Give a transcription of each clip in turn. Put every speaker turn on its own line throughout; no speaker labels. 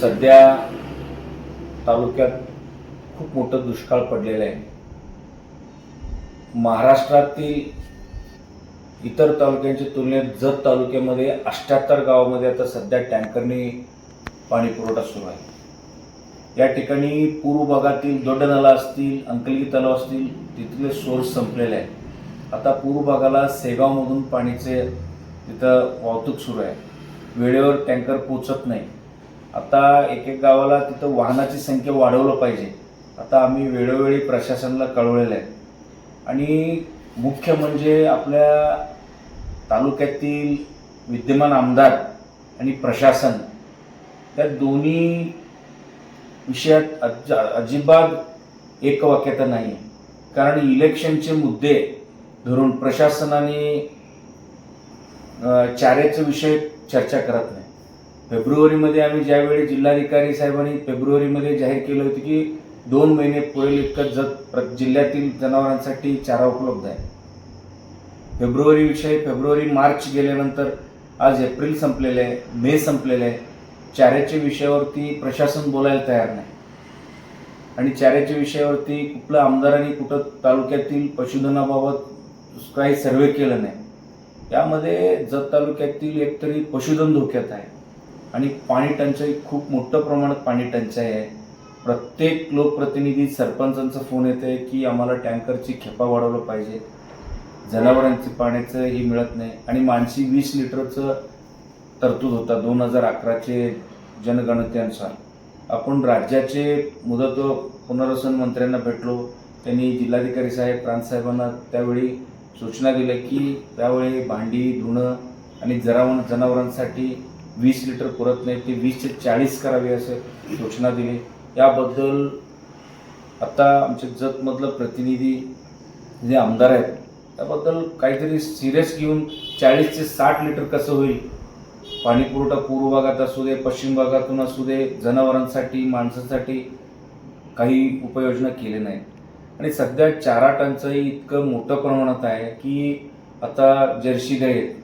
सध्या तालुक्यात खूप मोठं दुष्काळ पडलेलं आहे. महाराष्ट्रातील इतर तालुक्यांच्या तुलनेत जत तालुक्यामध्ये अष्ट्याहत्तर गावामध्ये आता सध्या टँकरने पाणी पुरवठा सुरू आहे. या ठिकाणी पूर्व भागातील दोडनाला असतील अंकलगी तलाव असतील तिथले सोर्स संपलेले आहे आता पूर्व भागाला सेगावमधून पाणीचे तिथं वाहतूक सुरू आहे. वेळेवर टँकर पोचत नाही. आता एक एक गावाला तिथं वाहनाची संख्या वाढवलं पाहिजे. आता आम्ही वेळोवेळी प्रशासनाला कळवलेलं आहे. आणि मुख्य म्हणजे आपल्या तालुक्यातील विद्यमान आमदार आणि प्रशासन त्या दोन्ही विषयात अज अजिबात एकवाक्यता नाही कारण इलेक्शनचे मुद्दे धरून प्रशासनाने चाऱ्याचे विषय चर्चा करत नाही. फेब्रुवारीमध्ये आम्ही ज्यावेळी जिल्हाधिकारी साहेबांनी फेब्रुवारीमध्ये जाहीर केलं होतं की दोन महिने पुरेल इतकं जत प्र जिल्ह्यातील जनावरांसाठी चारा उपलब्ध आहे. फेब्रुवारीविषयी फेब्रुवारी मार्च गेल्यानंतर आज एप्रिल संपलेले आहे मे संपलेले आहे. चाऱ्याच्या विषयावरती प्रशासन बोलायला तयार नाही. आणि चाऱ्याच्या विषयावरती कुठलं आमदारांनी कुठं तालुक्यातील पशुधनाबाबत काही सर्वे केलं नाही. त्यामध्ये जत तालुक्यातील एकतरी पशुधन धोक्यात आहे. आणि पाणी टंचाई खूप मोठ्या प्रमाणात पाणी टंचाई आहे. प्रत्येक लोकप्रतिनिधी सरपंचांचा फोन येते आहे की आम्हाला टँकरची खेपा वाढवलं पाहिजे. जनावरांची पाण्याचं हे मिळत नाही. आणि मानसी वीस लिटरचं तरतूद होता दोन हजार अकराचे जनगणतेनुसार. आपण राज्याचे मुदत पुनर्वसन मंत्र्यांना भेटलो. त्यांनी जिल्हाधिकारी साहेब प्रांतसाहेबांना त्यावेळी सूचना दिल्या की त्यावेळी भांडी धुणं आणि जनावर जनावरांसाठी वीस लिटर पुरत नाही ते वीस ते चाळीस करावे असे सूचना दिली. याबद्दल आता आमचे जतमधलं प्रतिनिधी जे आमदार आहेत त्याबद्दल काहीतरी सिरियस घेऊन चाळीस ते साठ लिटर कसं होईल? पाणीपुरवठा पूर्व भागात असू दे पश्चिम भागातून असू दे जनावरांसाठी माणसांसाठी काही उपाययोजना केले नाहीत. आणि सध्या चारा टंचाई इतकं मोठं प्रमाणात आहे की आता जर्सी गाई आहेत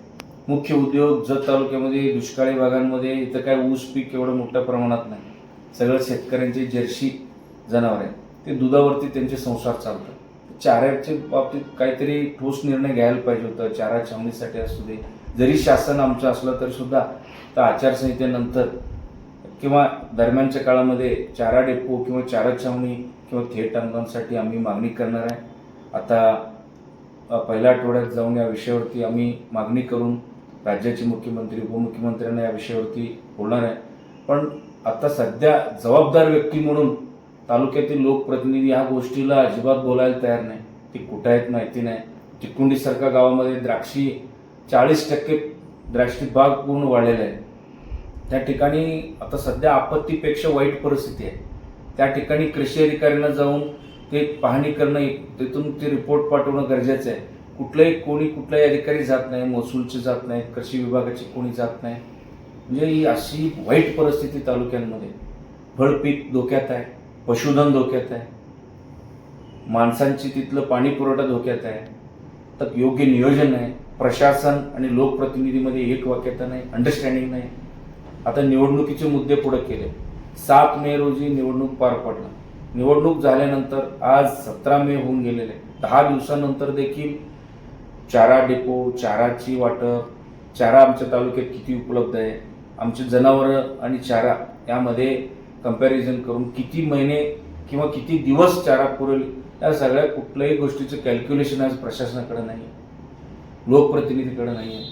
मुख्य उद्योग जत तालुक्यामध्ये दुष्काळी भागांमध्ये इथं काय ऊस पीक एवढं मोठ्या प्रमाणात नाही. सगळं शेतकऱ्यांचे जर्सी जनावर आहेत. ते दुधावरती त्यांचे संसार चालतात चाऱ्याच्या बाबतीत काहीतरी ठोस निर्णय घ्यायला पाहिजे होतं. चारा छावणीसाठी असू दे. जरी शासन आमचं असलं तरी सुद्धा तर आचारसंहितेनंतर किंवा दरम्यानच्या काळामध्ये चारा डेपो किंवा चारा छावणी किंवा थेट अनुदानासाठी आम्ही मागणी करणार आहे. आता पहिल्या आठवड्यात जाऊन या विषयावरती आम्ही मागणी करून राज्याचे मुख्यमंत्री उपमुख्यमंत्र्यांना या विषयावरती बोलणार आहे. पण आता सध्या जबाबदार व्यक्ती म्हणून तालुक्यातील लोकप्रतिनिधी ह्या गोष्टीला अजिबात बोलायला तयार नाही. ती कुठं आहेत माहिती नाही. चिकुंडीसारख्या गावामध्ये द्राक्षी चाळीस टक्के द्राक्षी बाग पूर्ण वाढलेला आहे. त्या ठिकाणी आता सध्या आपत्तीपेक्षा वाईट परिस्थिती आहे. त्या ठिकाणी कृषी अधिकाऱ्यांना जाऊन ते पाहणी करणं तिथून ते रिपोर्ट पाठवणं गरजेचं आहे. कुठलंही कोणी कुठलाही अधिकारी जात नाही महसूलचे जात नाही कृषी विभागाचे कोणी जात नाही. म्हणजे ही अशी वाईट परिस्थिती तालुक्यांमध्ये. फळपीक धोक्यात आहे पशुधन धोक्यात आहे. माणसांची तिथलं पाणी पुरवठा धोक्यात आहे. तर योग्य नियोजन नाही. प्रशासन आणि लोकप्रतिनिधीमध्ये एक वाक्यता नाही अंडरस्टँडिंग नाही. आता निवडणुकीचे मुद्दे पुढे केले. सात मे रोजी निवडणूक पार पडला. निवडणूक झाल्यानंतर आज सतरा मे होऊन गेलेले. दहा दिवसानंतर देखील चारा डेपो चाराची वाटप चारा आमच्या तालुक्यात किती उपलब्ध आहे आमचे जनावरं आणि चारा यामध्ये कंपॅरिझन करून किती महिने किंवा किती दिवस चारा पुरेल या सगळ्या कुठल्याही गोष्टीचं कॅल्क्युलेशन आज प्रशासनाकडे नाही आहे. लोकप्रतिनिधीकडे नाही आहे.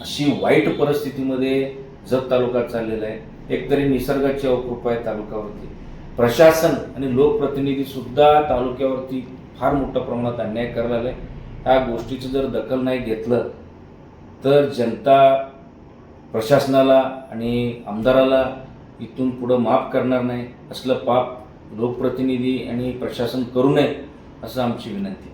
अशी वाईट परिस्थितीमध्ये जत तालुका चाललेला आहे. एकतरी निसर्गाची अवकृपा आहे तालुक्यावरती. प्रशासन आणि लोकप्रतिनिधीसुद्धा तालुक्यावरती फार मोठ्या प्रमाणात अन्याय करायला आहे ह्या गोष्टीचं जर दखल नाही घेतलं तर जनता प्रशासनाला आणि आमदाराला इथून पुढं माफ करणार नाही असलं पाप लोकप्रतिनिधी आणि प्रशासन करू नये असं आमची विनंती